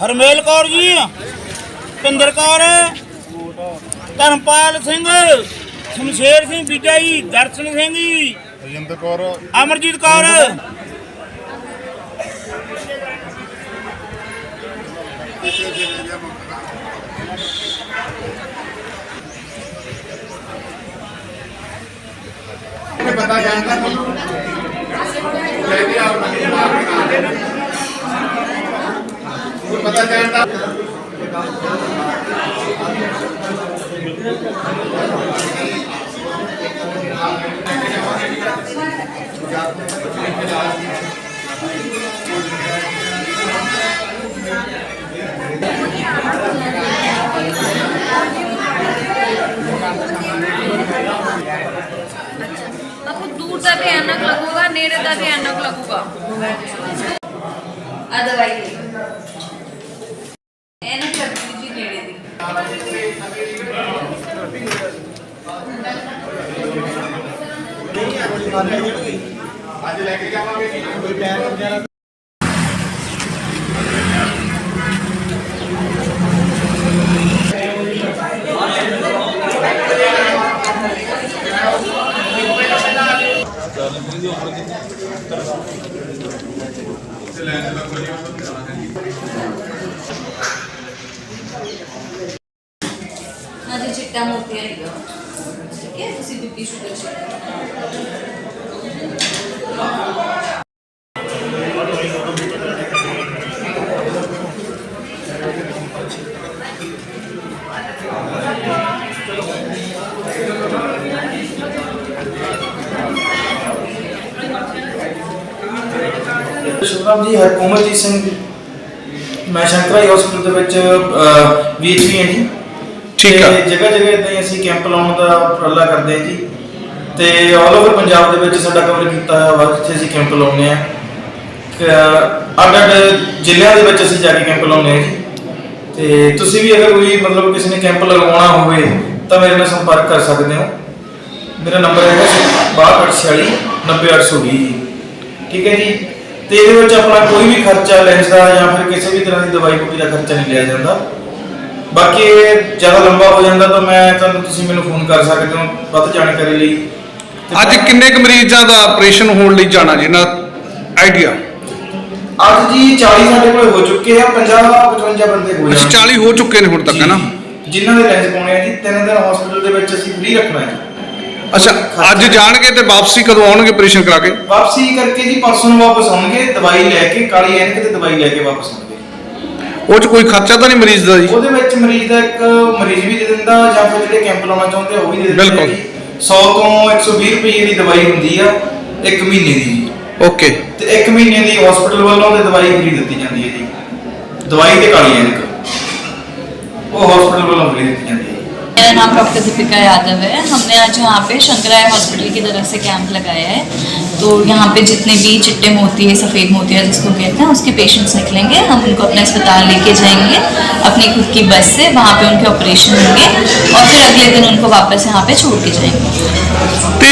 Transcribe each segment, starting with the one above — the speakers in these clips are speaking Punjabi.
ਹਰਮੇਲ ਕੌਰ ਜੀ ਪਿੰਦਰ ਕੌਰ ਧਰਮਪਾਲ ਸਿੰਘ ਸ਼ਮਸ਼ੇਰ ਸਿੰਘ ਬੀਜਾ ਜੀ ਦਰਸ਼ਨ ਸਿੰਘ ਜੀ ਰਜਿੰਦਰ ਕੌਰ। ਅਮਰਜੀਤ ਕੌਰ ਜਾਂਦਾ ਜਾਂਦਾ ਲੈ ਪਤਾ ਜਾਂਦਾ ਘੰਟਾ ਤੇ ਐਨਕ ਲੱਗੂਗਾ। ਆ ਦਵਾਈ ਲੈ ਐਨਕ ਕਰਦੀ ਜੀ ਨੇੜੇ ਦੀ। ਅੱਜ ਲੈ ਕੇ ਜਾਵਾਂਗੇ ਕੋਈ ਪੈਰ ਵਗੈਰਾ ਚਿੱਟਾ ਮੋਤੀਆ ਹੈਗਾ ਠੀਕ ਹੈ ਤੁਸੀਂ ਬੀਪੀ ਸ਼ੂਗਰ ਚੈੱਕ ਸ਼ੁਭਰਾਮ ਜੀ ਹਰਕੋਮਲਜੀਤ ਸਿੰਘ। ਮੈਂ ਸ਼ੰਕਰਾਈ ਹਸਪੀਟਲ ਦੇ ਵਿੱਚ ਵੀਐਚਪੀ ਹਾਂ ਜੀ। ਠੀਕ ਆ। ਜਗ੍ਹਾ ਜਗ੍ਹਾ ਇਦਾਂ ਹੀ ਅਸੀਂ ਕੈਂਪ ਲਾਉਣ ਦਾ ਉਪਰਾਲਾ ਕਰਦੇ ਹਾਂ ਜੀ। ਤੇ ਆਲ ਓਵਰ ਪੰਜਾਬ ਦੇ ਵਿੱਚ ਸਾਡਾ ਕਵਰ ਕੀਤਾ ਹੋਇਆ ਵਾ, ਜਿੱਥੇ ਅਸੀਂ ਕੈਂਪ ਲਾਉਂਦੇ ਆ ਅੱਡ ਅੱਡ ਜ਼ਿਲ੍ਹਿਆਂ ਦੇ ਵਿੱਚ ਅਸੀਂ ਜਾ ਕੇ ਕੈਂਪ ਲਾਉਂਦੇ ਆ ਜੀ। ਤੇ ਤੁਸੀਂ ਵੀ ਅਗਰ ਕੋਈ ਮਤਲਬ ਕਿਸੇ ਨੇ ਕੈਂਪ ਲਗਵਾਉਣਾ ਹੋਵੇ, ਤਾਂ ਮੇਰੇ ਨਾਲ ਸੰਪਰਕ ਕਰ ਸਕਦੇ ਹੋ। ਮੇਰਾ ਨੰਬਰ ਹੈਗਾ 6246 90820 ਜੀ ਠੀਕ ਹੈ ਜੀ। ਤੇ ਇਹਦੇ ਵਿੱਚ ਆਪਣਾ ਕੋਈ ਵੀ ਖਰਚਾ ਲੈਂਸ ਦਾ ਜਾਂ ਫਿਰ ਕਿਸੇ ਵੀ ਤਰ੍ਹਾਂ ਦੀ ਦਵਾਈ ਬੂਟੀ ਦਾ ਖਰਚਾ ਨਹੀਂ ਲਿਆ ਜਾਂਦਾ। ਬਾਕੀ ਇਹ ਜ਼ਿਆਦਾ ਲੰਬਾ ਹੋ ਜਾਂਦਾ ਤਾਂ ਮੈਂ ਤੁਹਾਨੂੰ ਤੁਸੀਂ ਮੈਨੂੰ ਫੋਨ ਕਰ ਸਕਦੇ ਹੋ ਵੱਧ ਜਾਣਕਾਰੀ ਲਈ। ਤੇ ਅੱਜ ਕਿੰਨੇ ਕੁ ਮਰੀਜ਼ਾਂ ਦਾ ਆਪਰੇਸ਼ਨ ਹੋਣ ਲਈ ਜਾਣਾ ਜੀ ਨਾ ਆਈਡੀਆ ਅੱਜ ਜੀ 40 ਸਾਡੇ ਕੋਲ ਹੋ ਚੁੱਕੇ ਆ 50 55 ਬੰਦੇ ਹੋ ਅੱਛਾ ਜਾਣਗੇ 40 ਹੋ ਚੁੱਕੇ ਨੇ ਹੁਣ ਤੱਕ ਹੈ ਨਾ? ਜੀ, ਜਿਨ੍ਹਾਂ ਦੇ ਲੈਂਸ ਪਾਉਣੇ ਆ ਜੀ ਤਿੰਨ ਦਿਨ ਹਸਪੀਟਲ ਦੇ ਵਿੱਚ ਅਸੀਂ ਫ੍ਰੀ ਰੱਖਣਾ ਹੈ ਜੀ। ਅੱਛਾ ਅੱਜ ਜਾਣਗੇ ਤੇ ਵਾਪਸੀ ਕਦੋਂ ਆਉਣਗੇ ਆਪਰੇਸ਼ਨ ਕਰਾ ਕੇ? ਵਾਪਸੀ ਕਰਕੇ ਜੀ ਪਰਸੋਂ ਨੂੰ ਵਾਪਸ ਆਉਣਗੇ ਦਵਾਈ ਲੈ ਕੇ ਕਾਲੀ ਐਨਕ ਤੇ ਦਵਾਈ ਲੈ ਕੇ ਵਾਪਸ ਆਉਣਗੇ। ਉਹ ਚ ਕੋਈ ਖਰਚਾ ਤਾਂ ਨਹੀਂ ਮਰੀਜ਼ ਦਾ ਜੀ ਉਹਦੇ ਵਿੱਚ ਮਰੀਜ਼ ਦਾ ਇੱਕ ਮਰੀਜ਼ ਵੀ ਦੇ ਦਿੰਦਾ ਜਾਂ ਫਿਰ ਜਿਹੜੇ ਕੈਂਪ ਲਾਉਣਾ ਚਾਹੁੰਦੇ ਆ ਉਹ ਵੀ ਦੇ ਦਿੰਦੇ ਬਿਲਕੁਲ। 100 ਤੋਂ 120 ਰੁਪਏ ਦੀ ਦਵਾਈ ਹੁੰਦੀ ਆ ਇੱਕ ਮਹੀਨੇ ਦੀ ਜੀ ਓਕੇ ਤੇ ਇੱਕ ਮਹੀਨੇ ਦੀ ਹਸਪੀਟਲ ਵੱਲੋਂ ਤੇ ਦਵਾਈ ਫ੍ਰੀ ਦਿੱਤੀ ਜਾਂਦੀ ਹੈ ਜੀ ਦਵਾਈ ਤੇ ਕਾਲੀ ਐਨਕ ਉਹ ਹਸਪੀਟਲ ਵੱਲੋਂ ਫ੍ਰੀ ਦਿੱਤੀ ਜਾਂਦੀ ਹੈ मेरा नाम डॉक्टर दीपिका यादव है हमने आज यहाँ पे शंकराय हॉस्पिटल की तरफ से कैंप लगाया है तो यहाँ पे जितने भी चिट्टे मोती है सफ़ेद मोतिया जिसको कहते हैं उसके पेशेंट्स निकलेंगे हम उनको अपने अस्पताल लेके जाएंगे अपनी खुद की बस से वहाँ पे उनके ऑपरेशन होंगे और फिर अगले दिन उनको वापस यहाँ पे छोड़ के जाएंगे ਤੇ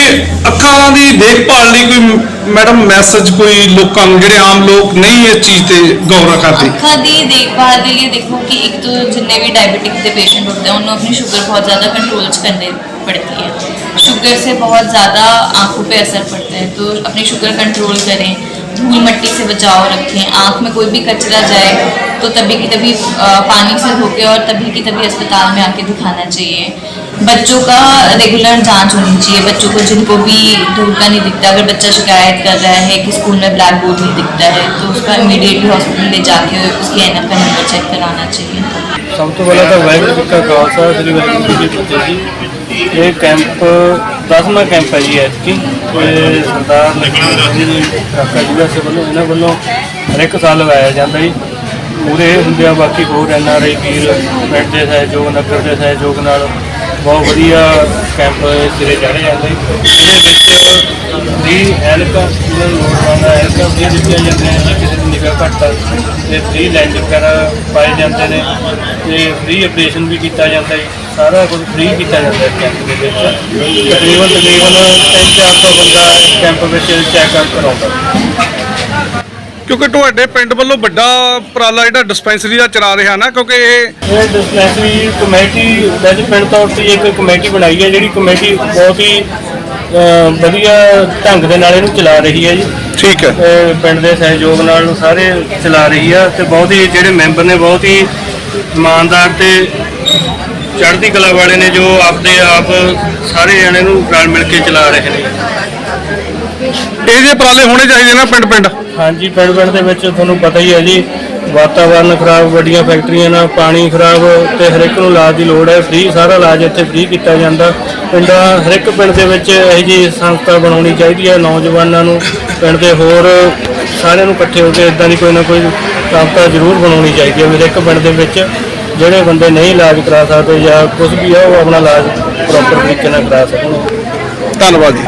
ਅੱਖਾਂ ਦੀ ਦੇਖਭਾਲ ਲਈ ਕੋਈ ਮੈਡਮ ਮੈਸੇਜ ਕੋਈ ਲੋਕਾਂ ਨੂੰ ਜਿਹੜੇ ਆਮ ਲੋਕ ਨਹੀਂ ਇਸ ਚੀਜ਼ ਤੇ ਗੌਰ ਕਰਦੇ ਅੱਖਾਂ ਦੀ ਦੇਖਭਾਲ ਦੇ लिए देखो कि एक तो जितने भी डायबिटिक के पेशेंट होते हैं उन्हें अपनी शुगर बहुत ज़्यादा कंट्रोल करनी पड़ती है शुगर से बहुत ज़्यादा आँखों पे असर पड़ता है तो अपनी शुगर कंट्रोल करें, धूल मट्टी से बचाव रखें, आँख में कोई भी कचरा जाए तो तभी की तभी पानी से धोके और तभी की तभी अस्पताल में आके दिखाना चाहिए। बच्चों का रेगुलर जाँच होनी चाहिए, बच्चों को जिनको भी धूल का नहीं दिखता, अगर बच्चा शिकायत कर रहा है कि स्कूल में ब्लैक बोर्ड नहीं दिखता है तो उसका इमीडिएटली हॉस्पिटल ले जाके उसकी एन का नंबर चेक कराना चाहिए। सब तो तो वैक्सीन का श्री की कैंप 10ਵਾਂ ਕੈਂਪ ਹੈ ਜੀ ਐਤਕੀ ਤੇ ਸਰਦਾਰ ਨਗਰ ਜੀ ਕਾਕਾ ਜੀ ਦੇ ਵੱਲੋਂ, ਇਹਨਾਂ ਵੱਲੋਂ ਹਰ ਇੱਕ ਸਾਲ ਲਗਾਇਆ ਜਾਂਦਾ ਜੀ। ਪੂਰੇ ਹੁੰਦੇ ਆ, ਬਾਕੀ ਹੋਰ ਐਨ ਆਰ ਆਈ, ਵੀਰ ਪਿੰਡ ਦੇ ਸਹਿਯੋਗ, ਨਗਰ ਦੇ ਸਹਿਯੋਗ ਨਾਲ ਬਹੁਤ ਵਧੀਆ ਕੈਂਪ ਸਿਰੇ ਚੜ੍ਹੇ ਜਾਂਦੇ। ਇਹਦੇ ਵਿੱਚ ਵੀ ਐਨਕਾਂ ਇਹਨਾਂ ਨੂੰ ਲੋੜਵੰਦ ਐਨਕਾਂ ਵੀ ਦਿੱਤੀਆਂ ਜਾਂਦੀਆਂ ਨੇ, ਕਿਸੇ ਦੀ ਨਿਗਾ ਘੱਟ ਆ। ਤੇ ਫ੍ਰੀ ਲੈਂਡ ਵਗੈਰਾ ਪਾਏ ਜਾਂਦੇ ਨੇ। ਤੇ ਫ੍ਰੀ ਆਪਰੇਸ਼ਨ ਵੀ ਕੀਤਾ ਜਾਂਦਾ ਹੈ ਸਾਰਾ ਕੁਝ ਫ੍ਰੀ ਕੀਤਾ ਜਾਂਦਾ ਹੈ ਕੈਂਪ ਦੇ ਵਿੱਚ। ਤਕਰੀਬਨ ਤਕਰੀਬਨ 3-400 ਬੰਦਾ ਕੈਂਪ ਵਿੱਚ ਚੈੱਕਅਪ ਕਰਾਉਂਦਾ। ਕਿਉਂਕਿ ਤੁਹਾਡੇ ਪਿੰਡ ਵੱਲੋਂ ਵੱਡਾ ਉਪਰਾਲਾ ਜਿਹੜਾ ਡਿਸਪੈਂਸਰੀ ਦਾ ਚਲਾ ਰਿਹਾ ਨਾ ਕਿਉਂਕਿ ਇਹ ਇਹ ਡਿਸਪੈਂਸਰੀ ਕਮੇਟੀ ਵੈਸੇ ਪਿੰਡ ਤੌਰ ਤੇ ਇੱਕ ਕਮੇਟੀ ਬਣਾਈ ਹੈ ਜਿਹੜੀ ਕਮੇਟੀ ਬਹੁਤ ਹੀ ਅਹ, ਵਧੀਆ ਢੰਗ ਦੇ ਨਾਲ ਇਹਨੂੰ ਚਲਾ ਰਹੀ ਹੈ ਜੀ। ਠੀਕ ਹੈ। ਤੇ ਪਿੰਡ ਦੇ ਸਹਿਯੋਗ ਨਾਲ ਸਾਰੇ ਚਲਾ ਰਹੀ ਆ ਤੇ ਬਹੁਤ ਹੀ ਜਿਹੜੇ ਮੈਂਬਰ ਨੇ ਬਹੁਤ ਹੀ ਇਮਾਨਦਾਰ ਤੇ ਚੜ੍ਹਦੀ ਕਲਾ ਵਾਲੇ ਨੇ ਜੋ ਆਪਦੇ ਆਪ ਸਾਰੇ ਜਣੇ ਨੂੰ ਰਲ ਮਿਲ ਕੇ ਚਲਾ ਰਹੇ ਨੇ। ਇਹ ਜੇ ਉਪਰਾਲੇ ਹੋਣੇ ਚਾਹੀਦੇ ਨਾ ਪਿੰਡ ਪਿੰਡ? ਹਾਂਜੀ ਪਿੰਡ ਪਿੰਡ ਦੇ ਵਿੱਚ ਤੁਹਾਨੂੰ ਪਤਾ ਹੀ ਹੈ ਜੀ ਵਾਤਾਵਰਨ ਖਰਾਬ ਵੱਡੀਆਂ ਫੈਕਟਰੀਆਂ ਨਾਲ ਪਾਣੀ ਖਰਾਬ ਤੇ ਹਰ ਇੱਕ ਨੂੰ ਇਲਾਜ ਦੀ ਲੋੜ ਹੈ ਫ੍ਰੀ ਸਾਰਾ ਇਲਾਜ ਇੱਥੇ ਫ੍ਰੀ ਕੀਤਾ ਜਾਂਦਾ। ਪਿੰਡਾਂ ਹਰ ਇੱਕ ਪਿੰਡ ਦੇ ਵਿੱਚ ਇਹੋ ਜਿਹੀ ਸੰਸਥਾ ਬਣਾਉਣੀ ਚਾਹੀਦੀ ਹੈ ਨੌਜਵਾਨਾਂ ਨੂੰ। ਪਿੰਡ ਦੇ ਹੋਰ ਸਾਰਿਆਂ ਨੂੰ ਇਕੱਠੇ ਹੋ ਕੇ ਇਦਾਂ ਦੀ ਕੋਈ ਨਾ ਕੋਈ ਸੰਸਥਾ ਜ਼ਰੂਰ ਬਣਾਉਣੀ ਚਾਹੀਦੀ ਹੈ। ਵੀ ਇੱਕ ਪਿੰਡ ਦੇ ਵਿੱਚ ਜਿਹੜੇ ਬੰਦੇ ਨਹੀਂ ਇਲਾਜ ਕਰਾ ਸਕਦੇ ਜਾਂ ਕੁਝ ਵੀ ਆ ਉਹ ਆਪਣਾ ਇਲਾਜ ਪ੍ਰੋਪਰ ਤਰੀਕੇ ਨਾਲ ਕਰਾ ਸਕਣ। ਧੰਨਵਾਦ ਜੀ।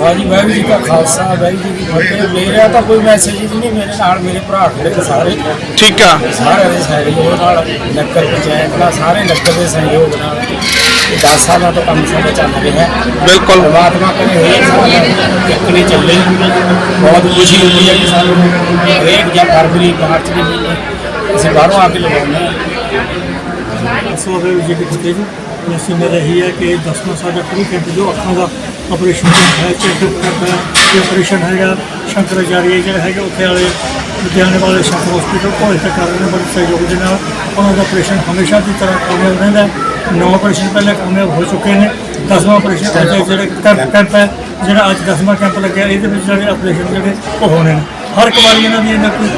ਹਾਂਜੀ ਵਾਹਿਗੁਰੂ ਜੀ ਕਾ ਖਾਲਸਾ ਵਾਹਿਗੁਰੂ ਜੀ ਕੀ ਫਤਿਹ। ਮੇਰਾ ਤਾਂ ਕੋਈ ਮੈਸੇਜ ਹੀ ਨਹੀਂ ਮੇਰੇ ਨਾਲ ਮੇਰੇ ਭਰਾ ਖੜੇ ਨੇ ਸਾਰੇ। ਠੀਕ ਆ। ਸਾਰਿਆਂ ਦੇ ਸਹਿਯੋਗ ਨਾਲ ਨਗਰ ਪੰਚਾਇਤ ਨਾਲ ਸਾਰੇ ਨਗਰ ਦੇ ਸਹਿਯੋਗ ਨਾਲ। 10 ਸਾਲਾਂ ਤੋਂ ਕੰਮ ਸਾਡਾ ਚੱਲ ਰਿਹਾ ਹੈ। ਬਿਲਕੁਲ। ਪਰਮਾਤਮਾ ਕਰੇ ਇੱਕ ਨਹੀਂ ਚੱਲੇ। ਬਹੁਤ ਖੁਸ਼ੀ ਹੁੰਦੀ ਹੈ ਕਿ ਸਾਨੂੰ ਹਰੇਕ ਜਾਂ ਫਰਵਰੀ ਮਾਰਚ ਦੇ ਮਹੀਨੇ ਅਸੀਂ ਬਾਹਰੋਂ ਆ ਕੇ ਲਗਾਉਂਦੇ ਹਾਂ। ਸੋਹਰੇ ਜੀ ਦੀ ਫਤਿਹ ਜੀ। ਅਸੀਂ ਮੇਰਾ ਇਹੀ ਹੈ ਕਿ ਦਸਵਾਂ ਸਾਡਾ ਫ੍ਰੀ ਕੈਂਪ ਜੋ ਅੱਖਾਂ ਦਾ ਆਪਰੇਸ਼ਨ ਹੈ ਚੈੱਕਅਪ ਕਰਦਾ ਹੈ ਇਹ ਆਪਰੇਸ਼ਨ ਹੈਗਾ ਸ਼ੰਕਰਾਚਾਰੀਆ ਜਿਹੜਾ ਹੈਗਾ ਉੱਥੇ ਵਾਲੇ ਲੁਧਿਆਣੇ ਵਾਲੇ ਸ਼ੰਕਰ ਹਸਪੀਟਲ ਕੋਲ ਇੱਥੇ ਕਰ ਰਹੇ ਨੇ ਬੜੇ ਸਹਿਯੋਗ ਦੇ ਨਾਲ। ਉਹਨਾਂ ਦਾ ਆਪਰੇਸ਼ਨ ਹਮੇਸ਼ਾ ਦੀ ਤਰ੍ਹਾਂ ਕਾਮਯਾਬ ਰਹਿੰਦਾ ਹੈ। ਨੌ ਆਪਰੇਸ਼ਨ ਪਹਿਲੇ ਕਾਮਯਾਬ ਹੋ ਚੁੱਕੇ ਨੇ। ਦਸਵਾਂ ਆਪਰੇਸ਼ਨ ਅੱਜ ਜਿਹੜੇ ਕੈਂਪ ਹੈ ਜਿਹੜਾ ਅੱਜ ਦਸਵਾਂ ਕੈਂਪ ਲੱਗਿਆ ਇਹਦੇ ਵਿੱਚ ਜਿਹੜੇ ਆਪਰੇਸ਼ਨ ਜਿਹੜੇ ਉਹ ਹੋਣੇ ਨੇ। ਹਰ ਇੱਕ ਵਾਰੀ ਇਹਨਾਂ ਦੀ ਇਹਨਾਂ ਕੋਈ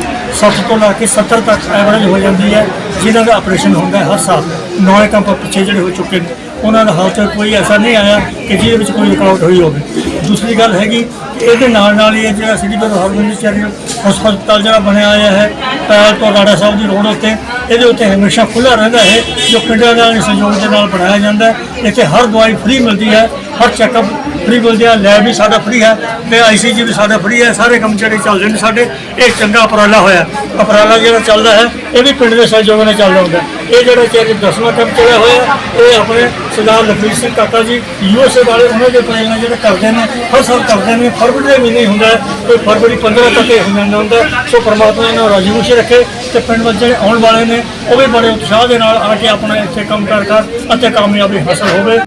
60 ਤੋਂ ਲਾ ਕੇ 70 ਤੱਕ ਐਵਰੇਜ ਹੋ ਜਾਂਦੀ ਹੈ, ਜਿਨ੍ਹਾਂ ਦਾ ਆਪਰੇਸ਼ਨ ਹੁੰਦਾ ਹੈ ਹਰ ਸਾਲ। ਨੌ ਕੈਂਪ ਪਿੱਛੇ ਜਿਹੜੇ ਹੋ ਚੁੱਕੇ ਨੇ। ਉਹਨਾਂ ਦਾ ਹਾਲ ਚ ਕੋਈ ਐਸਾ ਨਹੀਂ ਆਇਆ ਕਿ ਜਿਹਦੇ ਵਿੱਚ ਕੋਈ ਰੁਕਾਵਟ ਹੋਈ ਹੋਵੇ। ਦੂਸਰੀ ਗੱਲ ਹੈਗੀ ਇਹਦੇ ਨਾਲ ਨਾਲ ਹੀ ਇਹ ਜਿਹੜਾ ਸਿਟੀ ਗੁਰੂ ਹਰਗੋਬਿੰਦ ਚੈਰੀਟੇਬਲ ਹਸਪਤਾਲ ਜਿਹੜਾ ਬਣਿਆ ਹੋਇਆ ਹੈ, ਪੈਲ ਤੋਂ ਰਾੜਾ ਸਾਹਿਬ ਦੀ ਰੋਡ ਉੱਤੇ, ਇਹਦੇ ਉੱਤੇ ਹਮੇਸ਼ਾ ਖੁੱਲ੍ਹਾ ਰਹਿੰਦਾ ਹੈ ਜੋ ਪਿੰਡਾਂ ਦੇ ਸਹਿਯੋਗ ਦੇ ਨਾਲ ਬਣਾਇਆ ਜਾਂਦਾ ਹੈ। ਇੱਥੇ ਹਰ ਦਵਾਈ ਫ੍ਰੀ ਮਿਲਦੀ ਹੈ, ਹਰ ਚੈੱਕਅਪ ਫ੍ਰੀ ਮਿਲਦੇ ਆ ਲੈਬ ਵੀ ਸਾਡਾ ਫ੍ਰੀ ਹੈ ਤੇ ਆਈਸੀਜੀ ਵੀ ਸਾਡਾ ਫ੍ਰੀ ਹੈ, ਸਾਰੇ ਕੰਮ ਜਿਹੜੇ ਚੱਲਦੇ ਨੇ ਸਾਡੇ, ਇਹ ਚੰਗਾ ਉਪਰਾਲਾ ਹੋਇਆ। ਉਪਰਾਲਾ ਜਿਹੜਾ ਚੱਲਦਾ ਹੈ, ਇਹ ਵੀ ਪਿੰਡ ਦੇ ਸਹਿਯੋਗ ਨਾਲ ਚੱਲਦਾ ਹੁੰਦਾ ਇਹ ਜਿਹੜਾ ਚੈੱਕ ਦਸਵਾਂ ਕੰਮ ਚੜਿਆ ਹੋਇਆ ਇਹ ਆਪਣੇ ਸਰਦਾਰ ਲਖਵੀਰ ਸਿੰਘ ਕਾਕਾ ਜੀ ਯੂਐਸਏ ਵਾਲੇ ਉਹਨਾਂ ਦੇ ਪ੍ਰੇਰਣਾ ਜਿਹੜੇ ਕਰਦੇ ਨੇ ਹਰ ਸਾਲ ਕਰਦੇ ਨੇ ਫਰਵਰੀ ਦੇ ਮਹੀਨੇ ਹੀ ਹੁੰਦਾ ਹੈ, ਕੋਈ ਫਰਵਰੀ 15 ਤੱਕ ਇਹ ਹੋ ਹੁੰਦਾ ਸੋ ਪਰਮਾਤਮਾ ਇਹਨਾਂ ਨੂੰ ਰਾਜੀ ਖੁਸ਼ੀ ਰੱਖੇ ਤੇ ਪਿੰਡ ਵਿੱਚ ਜਿਹੜੇ ਆਉਣ ਵਾਲੇ ਨੇ ਉਹ ਵੀ ਬੜੇ ਉਤਸ਼ਾਹ ਦੇ ਨਾਲ ਆ ਕੇ ਆਪਣਾ ਇੱਥੇ ਕੰਮ ਕਰ ਕਰ ਅਤੇ ਕਾਮਯਾਬੀ ਹਾਸਲ ਹੋਵੇ।